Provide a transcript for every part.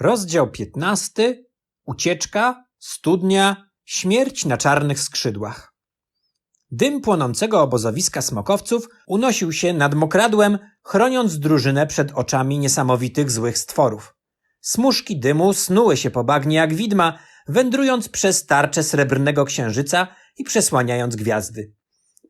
Rozdział 15. Ucieczka, studnia, śmierć na czarnych skrzydłach. Dym płonącego obozowiska smokowców unosił się nad mokradłem, chroniąc drużynę przed oczami niesamowitych złych stworów. Smuszki dymu snuły się po bagnie jak widma, wędrując przez tarczę srebrnego księżyca i przesłaniając gwiazdy.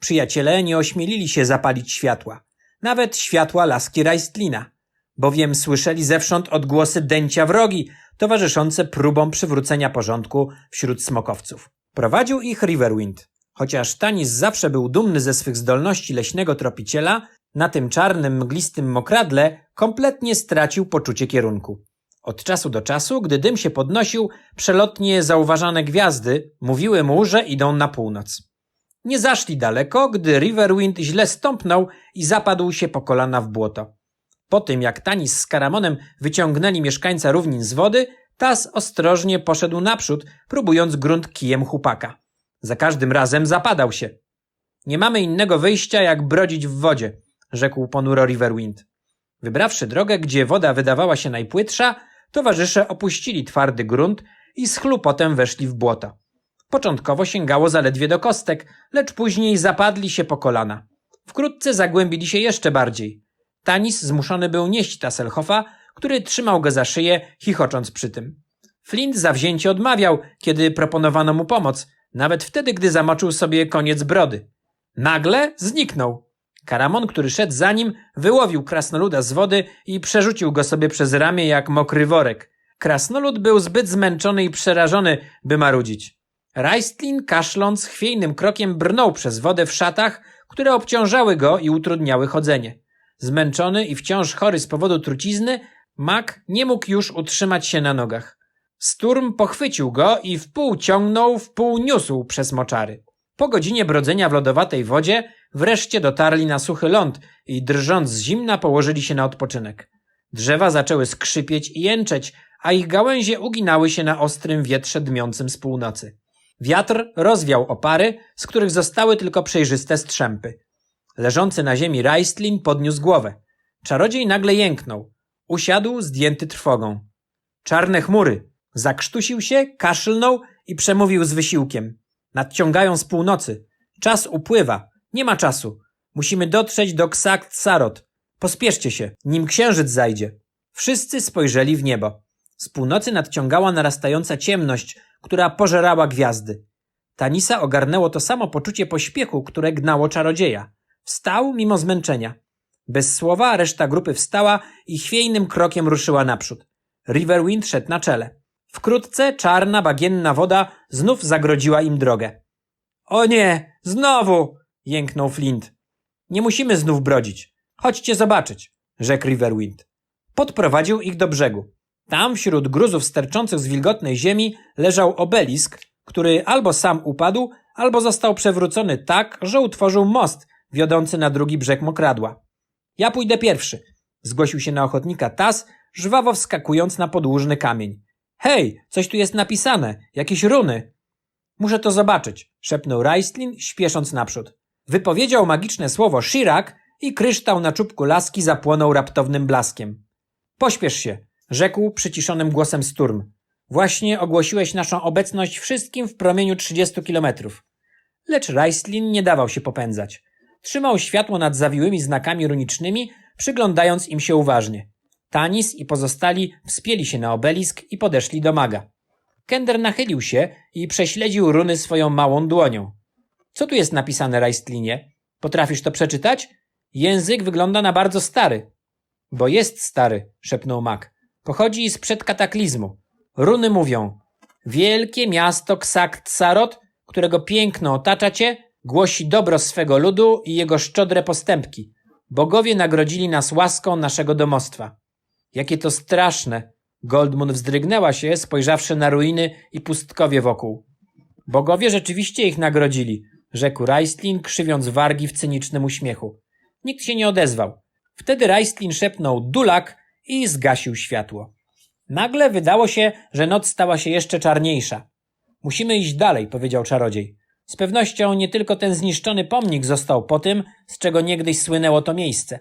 Przyjaciele nie ośmielili się zapalić światła, nawet światła laski Rajstlina, bowiem słyszeli zewsząd odgłosy dęcia wrogi, towarzyszące próbom przywrócenia porządku wśród smokowców. Prowadził ich Riverwind. Chociaż Tanis zawsze był dumny ze swych zdolności leśnego tropiciela, na tym czarnym, mglistym mokradle kompletnie stracił poczucie kierunku. Od czasu do czasu, gdy dym się podnosił, przelotnie zauważane gwiazdy mówiły mu, że idą na północ. Nie zaszli daleko, gdy Riverwind źle stąpnął i zapadł się po kolana w błoto. Po tym, jak Tanis z Karamonem wyciągnęli mieszkańca równin z wody, Tas ostrożnie poszedł naprzód, próbując grunt kijem chłopaka. Za każdym razem zapadał się. Nie mamy innego wyjścia, jak brodzić w wodzie, rzekł ponuro Riverwind. Wybrawszy drogę, gdzie woda wydawała się najpłytsza, towarzysze opuścili twardy grunt i z chlupotem weszli w błoto. Początkowo sięgało zaledwie do kostek, lecz później zapadli się po kolana. Wkrótce zagłębili się jeszcze bardziej. Tanis zmuszony był nieść Tasselhoffa, który trzymał go za szyję, chichocząc przy tym. Flint zawzięcie odmawiał, kiedy proponowano mu pomoc, nawet wtedy, gdy zamoczył sobie koniec brody. Nagle zniknął. Karamon, który szedł za nim, wyłowił krasnoluda z wody i przerzucił go sobie przez ramię jak mokry worek. Krasnolud był zbyt zmęczony i przerażony, by marudzić. Rajstlin, kaszląc, chwiejnym krokiem brnął przez wodę w szatach, które obciążały go i utrudniały chodzenie. Zmęczony i wciąż chory z powodu trucizny, Mak nie mógł już utrzymać się na nogach. Sturm pochwycił go i wpół ciągnął, wpół niósł przez moczary. Po godzinie brodzenia w lodowatej wodzie wreszcie dotarli na suchy ląd i drżąc z zimna położyli się na odpoczynek. Drzewa zaczęły skrzypieć i jęczeć, a ich gałęzie uginały się na ostrym wietrze dmiącym z północy. Wiatr rozwiał opary, z których zostały tylko przejrzyste strzępy. Leżący na ziemi Raistlin podniósł głowę. Czarodziej nagle jęknął. Usiadł, zdjęty trwogą. Czarne chmury. Zakrztusił się, kaszlnął i przemówił z wysiłkiem. Nadciągają z północy. Czas upływa. Nie ma czasu. Musimy dotrzeć do Ksakt Sarot. Pospieszcie się, nim księżyc zajdzie. Wszyscy spojrzeli w niebo. Z północy nadciągała narastająca ciemność, która pożerała gwiazdy. Tanisa ogarnęło to samo poczucie pośpiechu, które gnało czarodzieja. Wstał mimo zmęczenia. Bez słowa reszta grupy wstała i chwiejnym krokiem ruszyła naprzód. Riverwind szedł na czele. Wkrótce czarna, bagienna woda znów zagrodziła im drogę. O nie, znowu! jęknął Flint. Nie musimy znów brodzić. Chodźcie zobaczyć, rzekł Riverwind. Podprowadził ich do brzegu. Tam, wśród gruzów sterczących z wilgotnej ziemi, leżał obelisk, który albo sam upadł, albo został przewrócony tak, że utworzył most wiodący na drugi brzeg mokradła. Ja pójdę pierwszy, zgłosił się na ochotnika Tas, żwawo wskakując na podłużny kamień. Hej, coś tu jest napisane, jakieś runy. Muszę to zobaczyć, szepnął Raistlin, śpiesząc naprzód. Wypowiedział magiczne słowo Shirak i kryształ na czubku laski zapłonął raptownym blaskiem. Pośpiesz się, rzekł przyciszonym głosem Sturm. Właśnie ogłosiłeś naszą obecność wszystkim w promieniu 30 kilometrów. Lecz Raistlin nie dawał się popędzać. Trzymał światło nad zawiłymi znakami runicznymi, przyglądając im się uważnie. Tanis i pozostali wspięli się na obelisk i podeszli do maga. Kender nachylił się i prześledził runy swoją małą dłonią. Co tu jest napisane, Rajstlinie? Potrafisz to przeczytać? Język wygląda na bardzo stary. Bo jest stary, szepnął mag. Pochodzi sprzed kataklizmu. Runy mówią. Wielkie miasto Ksakt Sarot, którego piękno otacza cię, głosi dobro swego ludu i jego szczodre postępki. Bogowie nagrodzili nas łaską naszego domostwa. Jakie to straszne! Goldmund wzdrygnęła się, spojrzawszy na ruiny i pustkowie wokół. Bogowie rzeczywiście ich nagrodzili, rzekł Raistlin, krzywiąc wargi w cynicznym uśmiechu. Nikt się nie odezwał. Wtedy Raistlin szepnął dulak i zgasił światło. Nagle wydało się, że noc stała się jeszcze czarniejsza. Musimy iść dalej, powiedział czarodziej. Z pewnością nie tylko ten zniszczony pomnik został po tym, z czego niegdyś słynęło to miejsce.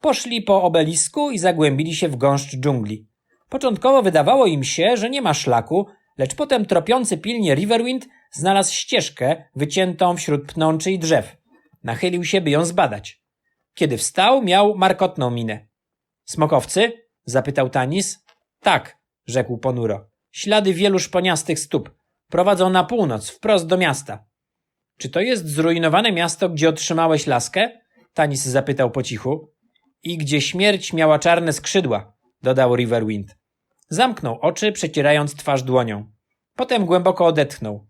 Poszli po obelisku i zagłębili się w gąszcz dżungli. Początkowo wydawało im się, że nie ma szlaku, lecz potem tropiący pilnie Riverwind znalazł ścieżkę wyciętą wśród pnączy i drzew. Nachylił się, by ją zbadać. Kiedy wstał, miał markotną minę. Smokowcy? zapytał Tanis. Tak, rzekł ponuro. Ślady wielu szponiastych stóp. Prowadzą na północ, wprost do miasta. Czy to jest zrujnowane miasto, gdzie otrzymałeś laskę? Tanis zapytał po cichu. I gdzie śmierć miała czarne skrzydła, dodał Riverwind. Zamknął oczy, przecierając twarz dłonią. Potem głęboko odetchnął.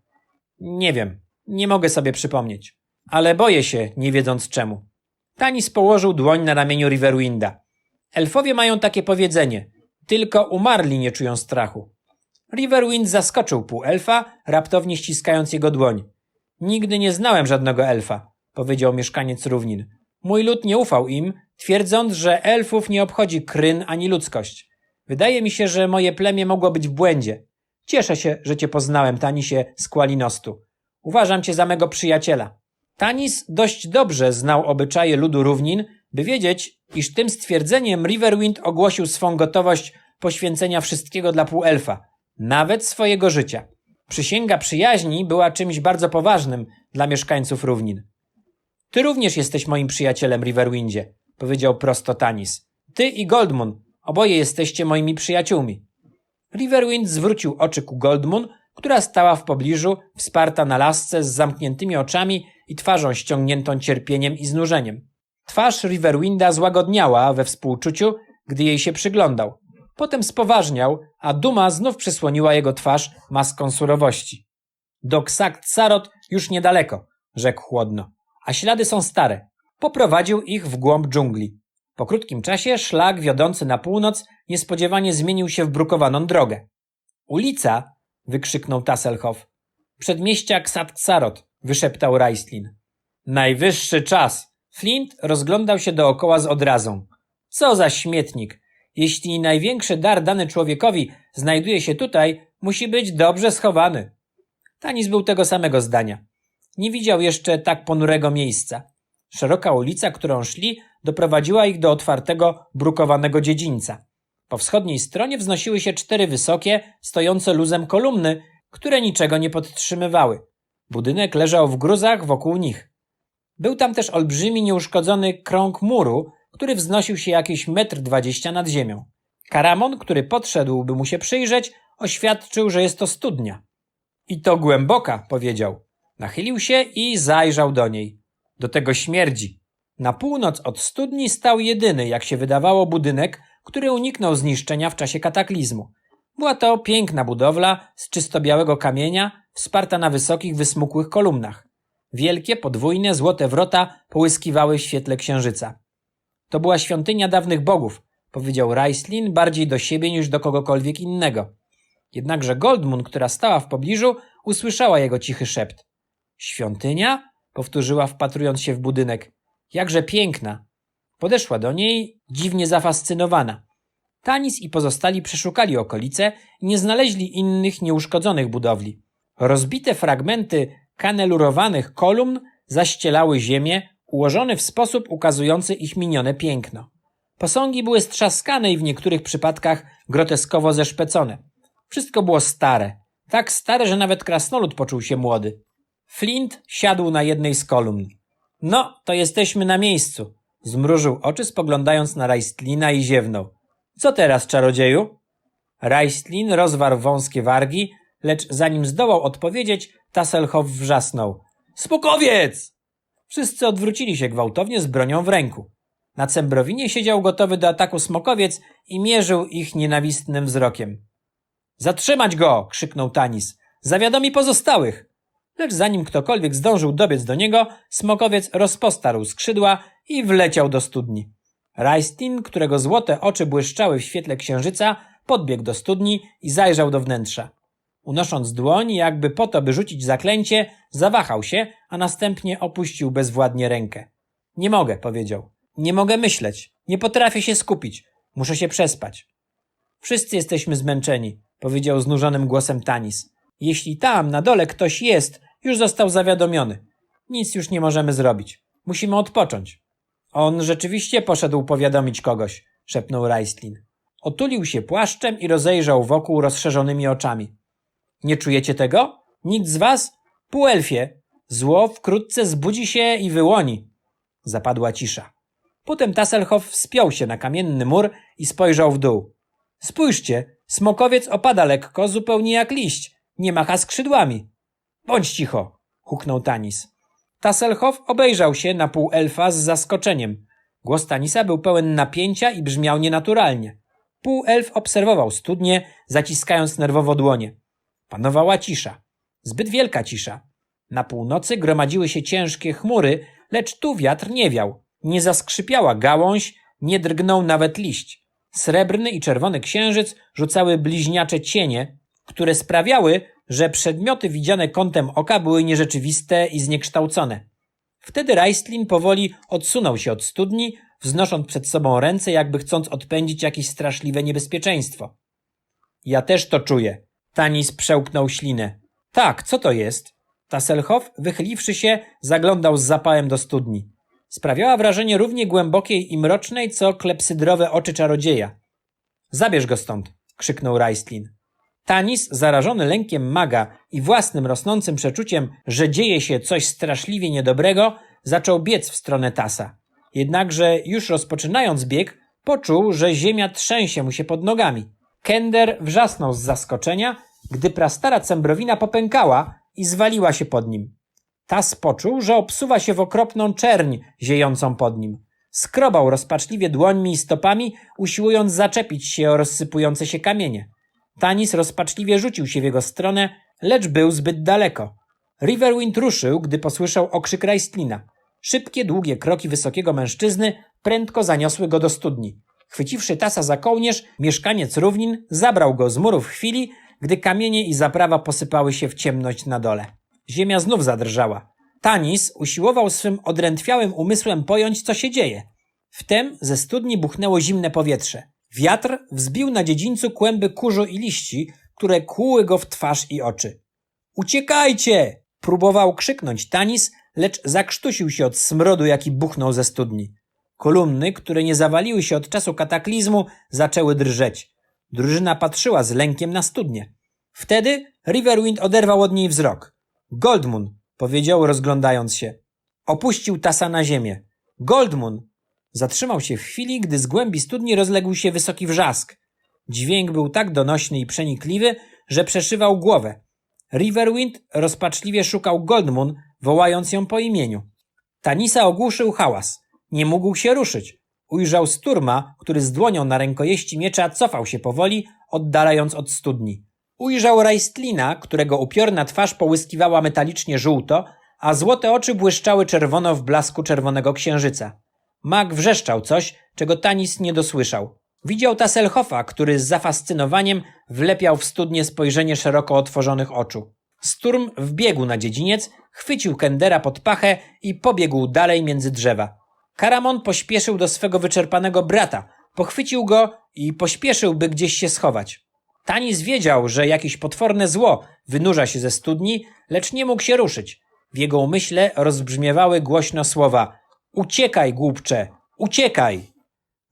Nie wiem, nie mogę sobie przypomnieć. Ale boję się, nie wiedząc czemu. Tanis położył dłoń na ramieniu Riverwinda. Elfowie mają takie powiedzenie. Tylko umarli nie czują strachu. Riverwind zaskoczył pół elfa, raptownie ściskając jego dłoń. Nigdy nie znałem żadnego elfa, powiedział mieszkaniec równin. Mój lud nie ufał im, twierdząc, że elfów nie obchodzi kryn ani ludzkość. Wydaje mi się, że moje plemię mogło być w błędzie. Cieszę się, że cię poznałem, Tanisie z Qualinostu. Uważam cię za mego przyjaciela. Tanis dość dobrze znał obyczaje ludu równin, by wiedzieć, iż tym stwierdzeniem Riverwind ogłosił swą gotowość poświęcenia wszystkiego dla półelfa, nawet swojego życia. Przysięga przyjaźni była czymś bardzo poważnym dla mieszkańców równin. Ty również jesteś moim przyjacielem, Riverwindzie, powiedział prosto Tanis. Ty i Goldmoon, oboje jesteście moimi przyjaciółmi. Riverwind zwrócił oczy ku Goldmoon, która stała w pobliżu, wsparta na lasce z zamkniętymi oczami i twarzą ściągniętą cierpieniem i znużeniem. Twarz Riverwinda złagodniała we współczuciu, gdy jej się przyglądał. Potem spoważniał, a duma znów przysłoniła jego twarz maską surowości. Do Ksakt Sarot już niedaleko, rzekł chłodno, a ślady są stare. Poprowadził ich w głąb dżungli. Po krótkim czasie szlak wiodący na północ niespodziewanie zmienił się w brukowaną drogę. Ulica, wykrzyknął Tasselhoff. Przedmieścia Ksat-Sarot, wyszeptał Raislin. Najwyższy czas. Flint rozglądał się dookoła z odrazą. Co za śmietnik. Jeśli największy dar dany człowiekowi znajduje się tutaj, musi być dobrze schowany. Tanis był tego samego zdania. Nie widział jeszcze tak ponurego miejsca. Szeroka ulica, którą szli, doprowadziła ich do otwartego, brukowanego dziedzińca. Po wschodniej stronie wznosiły się cztery wysokie, stojące luzem kolumny, które niczego nie podtrzymywały. Budynek leżał w gruzach wokół nich. Był tam też olbrzymi, nieuszkodzony krąg muru, który wznosił się jakieś metr dwadzieścia nad ziemią. Karamon, który podszedł, by mu się przyjrzeć, oświadczył, że jest to studnia. I to głęboka, powiedział. Nachylił się i zajrzał do niej. Do tego śmierdzi. Na północ od studni stał jedyny, jak się wydawało, budynek, który uniknął zniszczenia w czasie kataklizmu. Była to piękna budowla z czysto białego kamienia, wsparta na wysokich, wysmukłych kolumnach. Wielkie, podwójne, złote wrota połyskiwały w świetle księżyca. To była świątynia dawnych bogów, powiedział Raislin bardziej do siebie niż do kogokolwiek innego. Jednakże Goldmoon, która stała w pobliżu, usłyszała jego cichy szept. Świątynia? powtórzyła, wpatrując się w budynek. Jakże piękna! Podeszła do niej, dziwnie zafascynowana. Tanis i pozostali przeszukali okolice i nie znaleźli innych nieuszkodzonych budowli. Rozbite fragmenty kanelurowanych kolumn zaścielały ziemię, ułożone w sposób ukazujący ich minione piękno. Posągi były strzaskane i w niektórych przypadkach groteskowo zeszpecone. Wszystko było stare, tak stare, że nawet krasnolud poczuł się młody. Flint siadł na jednej z kolumn. No, to jesteśmy na miejscu. Zmrużył oczy, spoglądając na Rajstlina i ziewnął. Co teraz, czarodzieju? Rajstlin rozwarł wąskie wargi, lecz zanim zdołał odpowiedzieć, Tasselhoff wrzasnął. Spukowiec! Wszyscy odwrócili się gwałtownie z bronią w ręku. Na cembrowinie siedział gotowy do ataku smokowiec i mierzył ich nienawistnym wzrokiem. Zatrzymać go! krzyknął Tanis. Zawiadomi pozostałych! Lecz zanim ktokolwiek zdążył dobiec do niego, smokowiec rozpostarł skrzydła i wleciał do studni. Rajstin, którego złote oczy błyszczały w świetle księżyca, podbiegł do studni i zajrzał do wnętrza. Unosząc dłoń, jakby po to, by rzucić zaklęcie, zawahał się, a następnie opuścił bezwładnie rękę. Nie mogę, powiedział. Nie mogę myśleć. Nie potrafię się skupić. Muszę się przespać. Wszyscy jesteśmy zmęczeni, powiedział znużonym głosem Tanis. Jeśli tam, na dole ktoś jest, już został zawiadomiony. Nic już nie możemy zrobić. Musimy odpocząć. On rzeczywiście poszedł powiadomić kogoś, szepnął Rajstlin. Otulił się płaszczem i rozejrzał wokół rozszerzonymi oczami. Nie czujecie tego? Nikt z was? Półelfie. Zło wkrótce zbudzi się i wyłoni. Zapadła cisza. Potem Tasselhoff wspiął się na kamienny mur i spojrzał w dół. Spójrzcie, smokowiec opada lekko, zupełnie jak liść. Nie macha skrzydłami. Bądź cicho, huknął Tanis. Tasselhoff obejrzał się na półelfa z zaskoczeniem. Głos Tanisa był pełen napięcia i brzmiał nienaturalnie. Półelf obserwował studnię, zaciskając nerwowo dłonie. Panowała cisza. Zbyt wielka cisza. Na północy gromadziły się ciężkie chmury, lecz tu wiatr nie wiał. Nie zaskrzypiała gałąź, nie drgnął nawet liść. Srebrny i czerwony księżyc rzucały bliźniacze cienie, które sprawiały, że przedmioty widziane kątem oka były nierzeczywiste i zniekształcone. Wtedy Raistlin powoli odsunął się od studni, wznosząc przed sobą ręce, jakby chcąc odpędzić jakieś straszliwe niebezpieczeństwo. Ja też to czuję. Tanis przełknął ślinę. Tak, co to jest? Tasselhoff, wychyliwszy się, zaglądał z zapałem do studni. Sprawiała wrażenie równie głębokiej i mrocznej, co klepsydrowe oczy czarodzieja. Zabierz go stąd, krzyknął Raistlin. Tanis, zarażony lękiem maga i własnym rosnącym przeczuciem, że dzieje się coś straszliwie niedobrego, zaczął biec w stronę Tasa. Jednakże, już rozpoczynając bieg, poczuł, że ziemia trzęsie mu się pod nogami. Kender wrzasnął z zaskoczenia, gdy prastara cembrowina popękała i zwaliła się pod nim. Tas poczuł, że obsuwa się w okropną czerń ziejącą pod nim. Skrobał rozpaczliwie dłońmi i stopami, usiłując zaczepić się o rozsypujące się kamienie. Tanis rozpaczliwie rzucił się w jego stronę, lecz był zbyt daleko. Riverwind ruszył, gdy posłyszał okrzyk Raistlina. Szybkie, długie kroki wysokiego mężczyzny prędko zaniosły go do studni. Chwyciwszy tasa za kołnierz, mieszkaniec równin zabrał go z murów chwili, gdy kamienie i zaprawa posypały się w ciemność na dole. Ziemia znów zadrżała. Tanis usiłował swym odrętwiałym umysłem pojąć, co się dzieje. Wtem ze studni buchnęło zimne powietrze. Wiatr wzbił na dziedzińcu kłęby kurzu i liści, które kłuły go w twarz i oczy. Uciekajcie! Próbował krzyknąć Tanis, lecz zakrztusił się od smrodu, jaki buchnął ze studni. Kolumny, które nie zawaliły się od czasu kataklizmu, zaczęły drżeć. Drużyna patrzyła z lękiem na studnię. Wtedy Riverwind oderwał od niej wzrok. Goldmoon, powiedział rozglądając się. Opuścił tasa na ziemię. Goldmoon! Zatrzymał się w chwili, gdy z głębi studni rozległ się wysoki wrzask. Dźwięk był tak donośny i przenikliwy, że przeszywał głowę. Riverwind rozpaczliwie szukał Goldmoon, wołając ją po imieniu. Tanisa ogłuszył hałas. Nie mógł się ruszyć. Ujrzał Sturma, który z dłonią na rękojeści miecza cofał się powoli, oddalając od studni. Ujrzał Raistlina, którego upiorna twarz połyskiwała metalicznie żółto, a złote oczy błyszczały czerwono w blasku czerwonego księżyca. Mag wrzeszczał coś, czego Tanis nie dosłyszał. Widział Tasselhoffa, który z zafascynowaniem wlepiał w studnie spojrzenie szeroko otworzonych oczu. Sturm wbiegł na dziedziniec, chwycił Kendera pod pachę i pobiegł dalej między drzewa. Karamon pośpieszył do swego wyczerpanego brata, pochwycił go i pośpieszył, by gdzieś się schować. Tanis wiedział, że jakieś potworne zło wynurza się ze studni, lecz nie mógł się ruszyć. W jego umyśle rozbrzmiewały głośno słowa Uciekaj, głupcze! Uciekaj!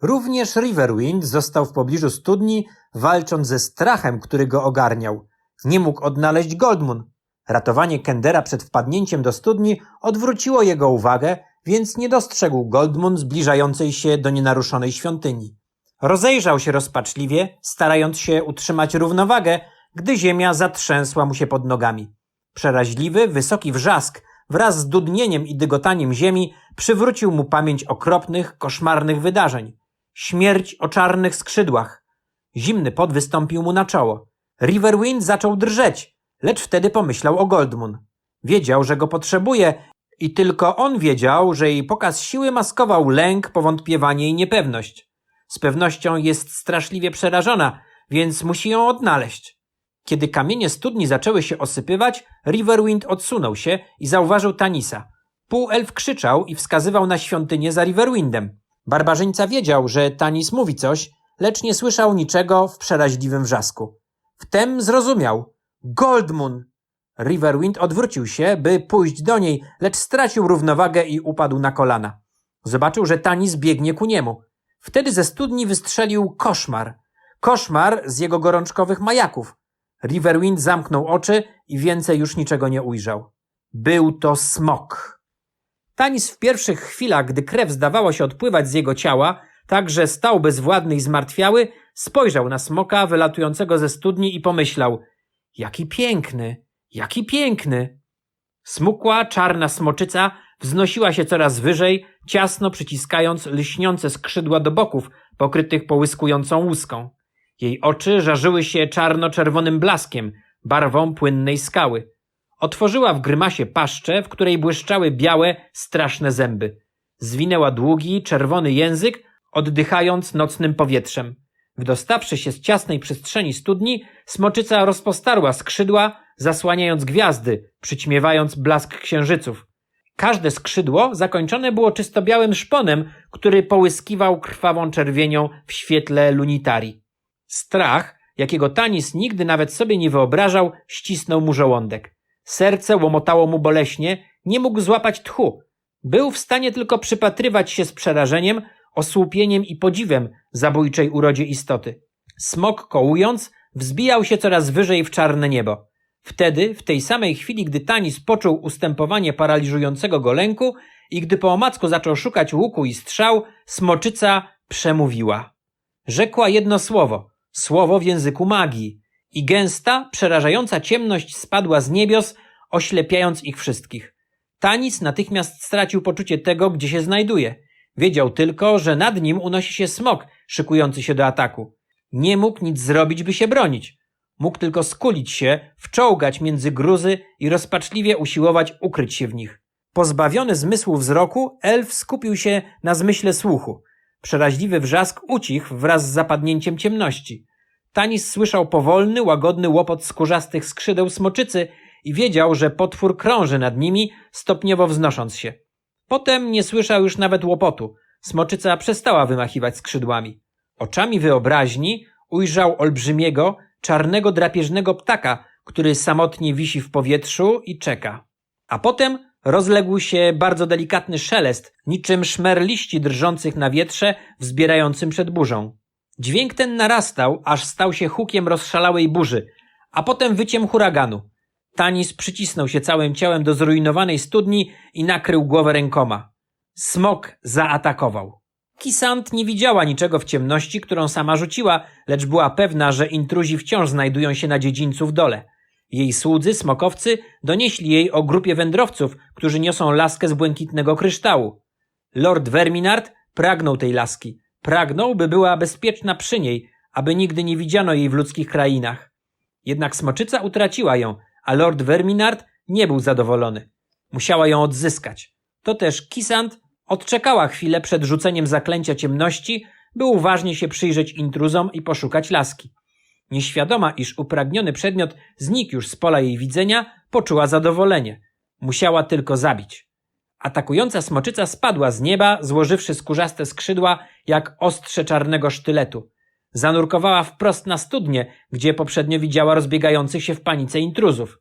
Również Riverwind został w pobliżu studni, walcząc ze strachem, który go ogarniał. Nie mógł odnaleźć Goldmoon. Ratowanie Kendera przed wpadnięciem do studni odwróciło jego uwagę, więc nie dostrzegł Goldmoon zbliżającej się do nienaruszonej świątyni. Rozejrzał się rozpaczliwie, starając się utrzymać równowagę, gdy ziemia zatrzęsła mu się pod nogami. Przeraźliwy, wysoki wrzask wraz z dudnieniem i dygotaniem ziemi przywrócił mu pamięć okropnych, koszmarnych wydarzeń. Śmierć o czarnych skrzydłach. Zimny pot wystąpił mu na czoło. Riverwind zaczął drżeć, lecz wtedy pomyślał o Goldmoon. Wiedział, że go potrzebuje i tylko on wiedział, że jej pokaz siły maskował lęk, powątpiewanie i niepewność. Z pewnością jest straszliwie przerażona, więc musi ją odnaleźć. Kiedy kamienie studni zaczęły się osypywać, Riverwind odsunął się i zauważył Tanisa. Półelf krzyczał i wskazywał na świątynię za Riverwindem. Barbarzyńca wiedział, że Tanis mówi coś, lecz nie słyszał niczego w przeraźliwym wrzasku. Wtem zrozumiał. Goldmoon! Riverwind odwrócił się, by pójść do niej, lecz stracił równowagę i upadł na kolana. Zobaczył, że Tanis biegnie ku niemu. Wtedy ze studni wystrzelił koszmar. Koszmar z jego gorączkowych majaków. Riverwind zamknął oczy i więcej już niczego nie ujrzał. Był to smok. Tanis w pierwszych chwilach, gdy krew zdawała się odpływać z jego ciała, tak że stał bezwładny i zmartwiały, spojrzał na smoka wylatującego ze studni i pomyślał: Jaki piękny, jaki piękny. Smukła, czarna smoczyca wznosiła się coraz wyżej, ciasno przyciskając lśniące skrzydła do boków, pokrytych połyskującą łuską. Jej oczy żarzyły się czarno-czerwonym blaskiem, barwą płynnej skały. Otworzyła w grymasie paszczę, w której błyszczały białe, straszne zęby. Zwinęła długi, czerwony język, oddychając nocnym powietrzem. Wdostawszy się z ciasnej przestrzeni studni, smoczyca rozpostarła skrzydła, zasłaniając gwiazdy, przyćmiewając blask księżyców. Każde skrzydło zakończone było czysto białym szponem, który połyskiwał krwawą czerwienią w świetle lunitarii. Strach, jakiego Tanis nigdy nawet sobie nie wyobrażał, ścisnął mu żołądek. Serce łomotało mu boleśnie, nie mógł złapać tchu. Był w stanie tylko przypatrywać się z przerażeniem, osłupieniem i podziwem zabójczej urodzie istoty. Smok kołując, wzbijał się coraz wyżej w czarne niebo. Wtedy, w tej samej chwili, gdy Tanis poczuł ustępowanie paraliżującego go lęku i gdy po omacku zaczął szukać łuku i strzał, smoczyca przemówiła. Rzekła jedno słowo, słowo w języku magii i gęsta, przerażająca ciemność spadła z niebios, oślepiając ich wszystkich. Tanis natychmiast stracił poczucie tego, gdzie się znajduje. Wiedział tylko, że nad nim unosi się smok, szykujący się do ataku. Nie mógł nic zrobić, by się bronić. Mógł tylko skulić się, wczołgać między gruzy i rozpaczliwie usiłować ukryć się w nich. Pozbawiony zmysłu wzroku, elf skupił się na zmyśle słuchu. Przeraźliwy wrzask ucichł wraz z zapadnięciem ciemności. Tanis słyszał powolny, łagodny łopot skórzastych skrzydeł smoczycy i wiedział, że potwór krąży nad nimi, stopniowo wznosząc się. Potem nie słyszał już nawet łopotu. Smoczyca przestała wymachiwać skrzydłami. Oczami wyobraźni ujrzał olbrzymiego, czarnego drapieżnego ptaka, który samotnie wisi w powietrzu i czeka. A potem rozległ się bardzo delikatny szelest, niczym szmer liści drżących na wietrze wzbierającym przed burzą. Dźwięk ten narastał, aż stał się hukiem rozszalałej burzy, a potem wyciem huraganu. Tanis przycisnął się całym ciałem do zrujnowanej studni i nakrył głowę rękoma. Smok zaatakował. Kisant nie widziała niczego w ciemności, którą sama rzuciła, lecz była pewna, że intruzi wciąż znajdują się na dziedzińcu w dole. Jej słudzy, smokowcy, donieśli jej o grupie wędrowców, którzy niosą laskę z błękitnego kryształu. Lord Verminard pragnął tej laski. Pragnął, by była bezpieczna przy niej, aby nigdy nie widziano jej w ludzkich krainach. Jednak smoczyca utraciła ją, a Lord Verminard nie był zadowolony. Musiała ją odzyskać. To też Kisant odczekała chwilę przed rzuceniem zaklęcia ciemności, by uważnie się przyjrzeć intruzom i poszukać laski. Nieświadoma, iż upragniony przedmiot znikł już z pola jej widzenia, poczuła zadowolenie. Musiała tylko zabić. Atakująca smoczyca spadła z nieba, złożywszy skórzaste skrzydła jak ostrze czarnego sztyletu. Zanurkowała wprost na studnię, gdzie poprzednio widziała rozbiegających się w panice intruzów.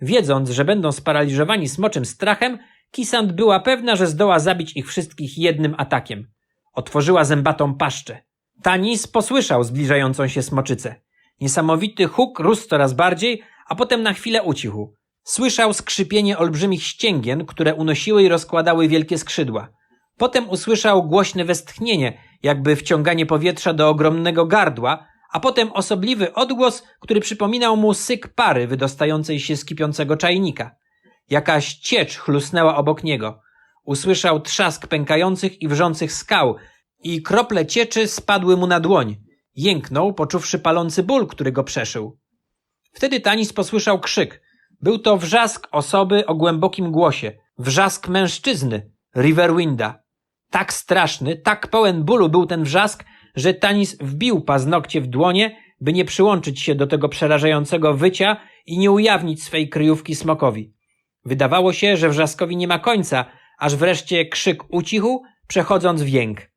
Wiedząc, że będą sparaliżowani smoczym strachem, Kisant była pewna, że zdoła zabić ich wszystkich jednym atakiem. Otworzyła zębatą paszczę. Tanis posłyszał zbliżającą się smoczycę. Niesamowity huk rósł coraz bardziej, a potem na chwilę ucichł. Słyszał skrzypienie olbrzymich ścięgien, które unosiły i rozkładały wielkie skrzydła. Potem usłyszał głośne westchnienie, jakby wciąganie powietrza do ogromnego gardła, a potem osobliwy odgłos, który przypominał mu syk pary wydostającej się z kipiącego czajnika. Jakaś ciecz chlusnęła obok niego. Usłyszał trzask pękających i wrzących skał i krople cieczy spadły mu na dłoń. Jęknął, poczuwszy palący ból, który go przeszył. Wtedy Tanis posłyszał krzyk. Był to wrzask osoby o głębokim głosie. Wrzask mężczyzny, Riverwinda. Tak straszny, tak pełen bólu był ten wrzask, że Tanis wbił paznokcie w dłonie, by nie przyłączyć się do tego przerażającego wycia i nie ujawnić swej kryjówki smokowi. Wydawało się, że wrzaskowi nie ma końca, aż wreszcie krzyk ucichł, przechodząc w jęk.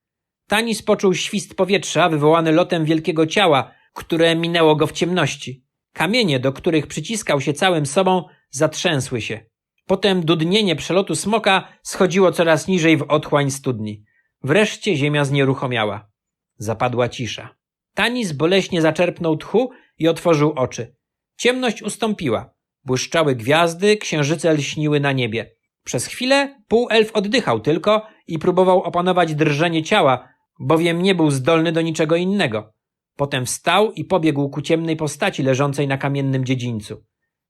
Tanis poczuł świst powietrza wywołany lotem wielkiego ciała, które minęło go w ciemności. Kamienie, do których przyciskał się całym sobą, zatrzęsły się. Potem dudnienie przelotu smoka schodziło coraz niżej w otchłań studni. Wreszcie ziemia znieruchomiała. Zapadła cisza. Tanis boleśnie zaczerpnął tchu i otworzył oczy. Ciemność ustąpiła. Błyszczały gwiazdy, księżyce lśniły na niebie. Przez chwilę półelf oddychał tylko i próbował opanować drżenie ciała, bowiem nie był zdolny do niczego innego. Potem wstał i pobiegł ku ciemnej postaci leżącej na kamiennym dziedzińcu.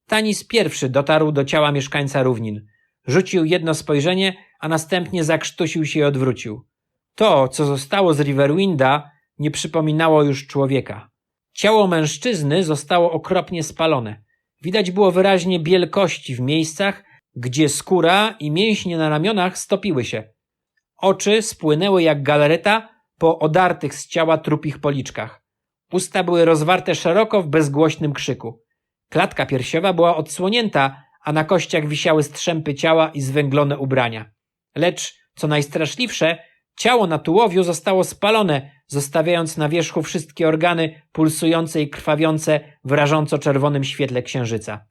Tanis pierwszy dotarł do ciała mieszkańca równin. Rzucił jedno spojrzenie, a następnie zakrztusił się i odwrócił. To, co zostało z Riverwinda, nie przypominało już człowieka. Ciało mężczyzny zostało okropnie spalone. Widać było wyraźnie biel kości w miejscach, gdzie skóra i mięśnie na ramionach stopiły się. Oczy spłynęły jak galareta po odartych z ciała trupich policzkach. Usta były rozwarte szeroko w bezgłośnym krzyku. Klatka piersiowa była odsłonięta, a na kościach wisiały strzępy ciała i zwęglone ubrania. Lecz, co najstraszliwsze, ciało na tułowiu zostało spalone, zostawiając na wierzchu wszystkie organy pulsujące i krwawiące w rażąco czerwonym świetle księżyca.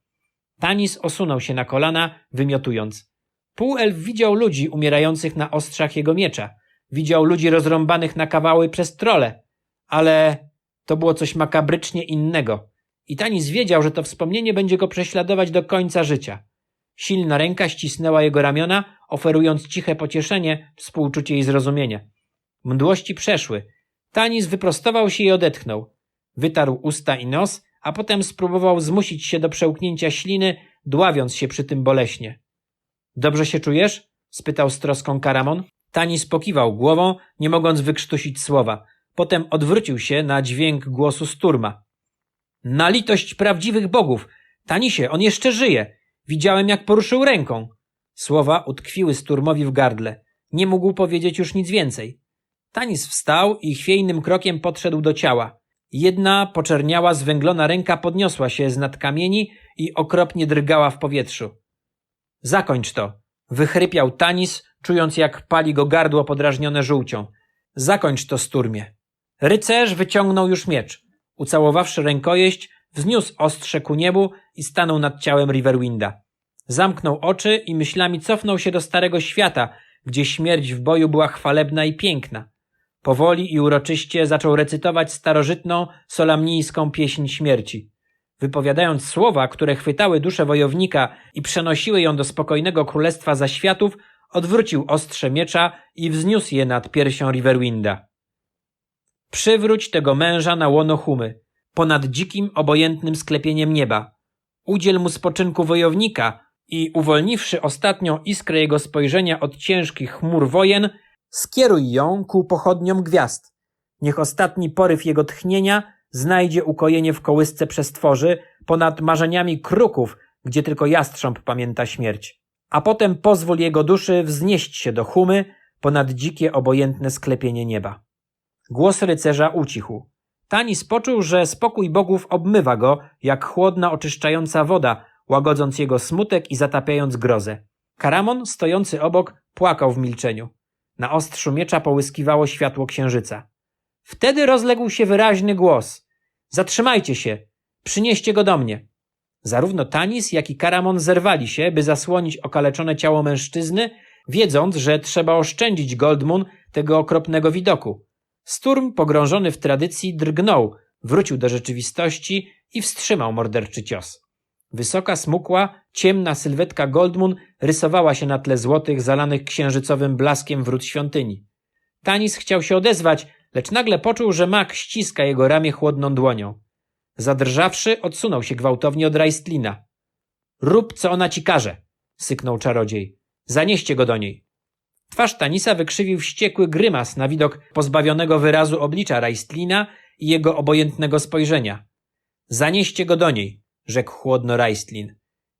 Tanis osunął się na kolana, wymiotując. Półelf widział ludzi umierających na ostrzach jego miecza. Widział ludzi rozrąbanych na kawały przez trole. Ale to było coś makabrycznie innego. I Tanis wiedział, że to wspomnienie będzie go prześladować do końca życia. Silna ręka ścisnęła jego ramiona, oferując ciche pocieszenie, współczucie i zrozumienie. Mdłości przeszły. Tanis wyprostował się i odetchnął. Wytarł usta i nos, a potem spróbował zmusić się do przełknięcia śliny, dławiąc się przy tym boleśnie. Dobrze się czujesz? spytał z troską Karamon. Tanis pokiwał głową, nie mogąc wykrztusić słowa. Potem odwrócił się na dźwięk głosu Sturma. Na litość prawdziwych bogów! Tanisie, on jeszcze żyje! Widziałem, jak poruszył ręką. Słowa utkwiły Sturmowi w gardle. Nie mógł powiedzieć już nic więcej. Tanis wstał i chwiejnym krokiem podszedł do ciała. Jedna poczerniała, zwęglona ręka podniosła się z nad kamieni i okropnie drgała w powietrzu. Zakończ to! Wychrypiał Tanis, czując jak pali go gardło podrażnione żółcią. Zakończ to, Sturmie. Rycerz wyciągnął już miecz. Ucałowawszy rękojeść, wzniósł ostrze ku niebu i stanął nad ciałem Riverwinda. Zamknął oczy i myślami cofnął się do starego świata, gdzie śmierć w boju była chwalebna i piękna. Powoli i uroczyście zaczął recytować starożytną, solamnijską pieśń śmierci. Wypowiadając słowa, które chwytały duszę wojownika i przenosiły ją do spokojnego królestwa zaświatów, odwrócił ostrze miecza i wzniósł je nad piersią Riverwinda. Przywróć tego męża na łono humy, ponad dzikim, obojętnym sklepieniem nieba. Udziel mu spoczynku wojownika i uwolniwszy ostatnią iskrę jego spojrzenia od ciężkich chmur wojen, skieruj ją ku pochodniom gwiazd. Niech ostatni poryw jego tchnienia znajdzie ukojenie w kołysce przestworzy ponad marzeniami kruków, gdzie tylko jastrząb pamięta śmierć. A potem pozwól jego duszy wznieść się do humy ponad dzikie, obojętne sklepienie nieba. Głos rycerza ucichł. Tanis poczuł, że spokój bogów obmywa go, jak chłodna, oczyszczająca woda, łagodząc jego smutek i zatapiając grozę. Karamon, stojący obok, płakał w milczeniu. Na ostrzu miecza połyskiwało światło księżyca. Wtedy rozległ się wyraźny głos. Zatrzymajcie się! Przynieście go do mnie! Zarówno Tanis, jak i Karamon zerwali się, by zasłonić okaleczone ciało mężczyzny, wiedząc, że trzeba oszczędzić Goldmoon tego okropnego widoku. Sturm, pogrążony w tradycji, drgnął, wrócił do rzeczywistości i wstrzymał morderczy cios. Wysoka, smukła, ciemna sylwetka Goldmoon rysowała się na tle złotych, zalanych księżycowym blaskiem wrót świątyni. Tanis chciał się odezwać, lecz nagle poczuł, że mak ściska jego ramię chłodną dłonią. Zadrżawszy, odsunął się gwałtownie od Raistlina. Rób, co ona ci każe, syknął czarodziej. Zanieście go do niej. Twarz Tanisa wykrzywił wściekły grymas na widok pozbawionego wyrazu oblicza Raistlina i jego obojętnego spojrzenia. Zanieście go do niej, rzekł chłodno Raistlin.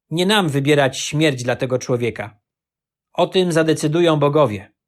Nie nam wybierać śmierć dla tego człowieka. O tym zadecydują bogowie.